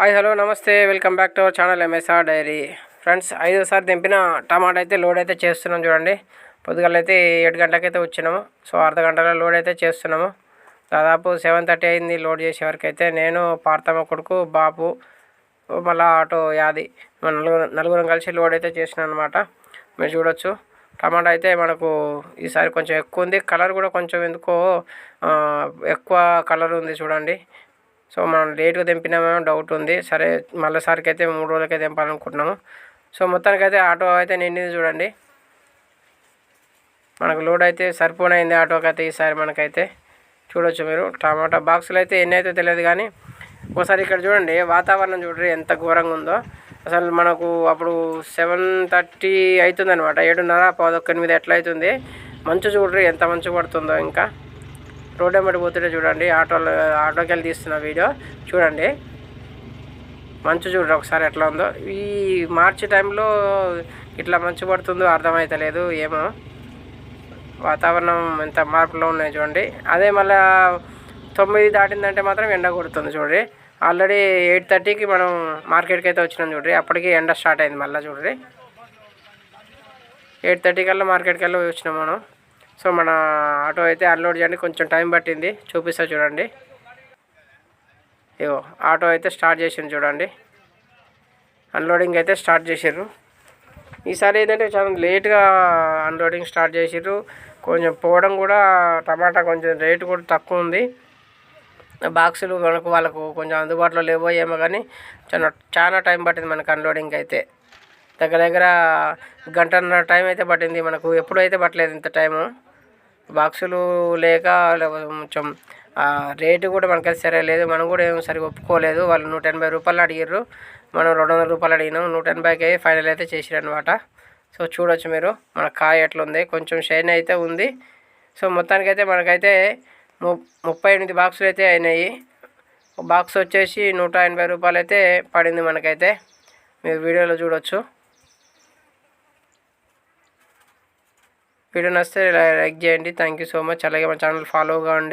Hi hello నమస్తే. Welcome back to our channel MSR dairy friends ఐదోసారి దింపిన టమాటా అయితే లోడ్ అయితే చేస్తున్నాం చూడండి. పొద్దుగాల అయితే ఏడు గంటలకైతే వచ్చినాము. సో అర్ధ గంటలో లోడ్ అయితే చేస్తున్నాము. దాదాపు సెవెన్ థర్టీ అయింది లోడ్ చేసే వరకు అయితే నేను పార్తమ్మ కొడుకు బాపు మళ్ళీ ఆటో యాది మన నలుగురు నలుగురం కలిసి లోడ్ అయితే చేసినాం అనమాట మీరు చూడొచ్చు. టమాటా అయితే మనకు ఈసారి కొంచెం ఎక్కువ ఉంది. కలర్ కూడా కొంచెం ఎందుకో ఎక్కువ కలర్ ఉంది చూడండి. సో మనం లేట్గా తెంపినామేమో డౌట్ ఉంది. సరే మళ్ళీసారికి అయితే మూడు రోజులకే దింపాలనుకుంటున్నాము సో మొత్తానికి అయితే ఆటో అయితే నిండింది చూడండి. మనకు లోడ్ అయితే సరిపోనైంది ఆటోకి అయితే ఈసారి మనకైతే. చూడొచ్చు మీరు. టమాటా బాక్సులు అయితే ఎన్ని అయితే తెలియదు కానీ ఒకసారి ఇక్కడ చూడండి వాతావరణం చూడండి ఎంత ఘోరంగా ఉందో. అసలు మనకు అప్పుడు సెవెన్ థర్టీ అవుతుంది అనమాట ఏడున్నర పదొక్క ఎనిమిది ఎట్లా అవుతుంది మంచు చూడ్రి ఎంత మంచు పడుతుందో ఇంకా. రోడ్ వెంబడి పోతుంటే చూడండి ఆటోలో ఆటోకి వెళ్ళి తీస్తున్న వీడియో. చూడండి. మంచు చూడండి ఒకసారి ఎట్లా ఉందో. ఈ మార్చి టైంలో ఇట్లా మంచు పడుతుందో అర్థమవుతలేదు ఏమో. వాతావరణం ఎంత మార్పులో ఉన్నాయి చూడండి. అదే మళ్ళీ తొమ్మిది దాటిందంటే మాత్రం ఎండ కొడుతుంది చూడండి. ఆల్రెడీ ఎయిట్ థర్టీకి మనం మార్కెట్కి అయితే వచ్చినాం చూడండి. అప్పటికి ఎండ స్టార్ట్ అయింది మళ్ళీ చూడండి. ఎయిట్ థర్టీ కల్లా మార్కెట్కి వెళ్ళి వచ్చినాం మనం. సో మన ఆటో అయితే అన్లోడ్ చేయండి కొంచెం టైం పట్టింది. చూపిస్తా చూడండి. ఇగో ఆటో అయితే స్టార్ట్ చేసింది చూడండి. అన్లోడింగ్ అయితే స్టార్ట్ చేసారు ఈసారి ఏంటంటే చాలా లేట్గా అన్లోడింగ్ స్టార్ట్ చేసారు కొంచెం పోవడం కూడా టమాటా కొంచెం రేటు కూడా తక్కువ ఉంది. బాక్సులు మనకు వాళ్ళకు కొంచెం అందుబాటులో లేవో ఏమో కానీ చాలా చాలా టైం పట్టింది మనకు అన్లోడింగ్ అయితే. దగ్గర దగ్గర గంటన్నర టైం అయితే పట్టింది మనకు. ఎప్పుడైతే అయితే పట్టలేదు ఇంత టైము. బాక్సులు లేక కొంచెం రేటు కూడా మనకైతే సరే లేదు. మనం కూడా ఏం సరిగా ఒప్పుకోలేదు. వాళ్ళు నూట ఎనభై రూపాయలు అడిగారు మనం రెండు వందల రూపాయలు అడిగినాం. నూట ఎనభైకి ఫైనల్ అయితే చేసిరు అనమాట సో చూడొచ్చు మీరు. మన కాయ ఎట్లుంది? కొంచెం షైన్ అయితే ఉంది. సో మొత్తానికైతే మనకైతే ము ముప్పై ఎనిమిది బాక్సులు అయితే అయినాయి. బాక్స్ వచ్చేసి నూట ఎనభై రూపాయలు అయితే పడింది మనకైతే. మీరు వీడియోలో చూడొచ్చు. వీడియో నచ్చితే లైక్ చేయండి. థ్యాంక్ యూ సో మచ్ అలాగే మన ఛానల్ ఫాలో కావండి.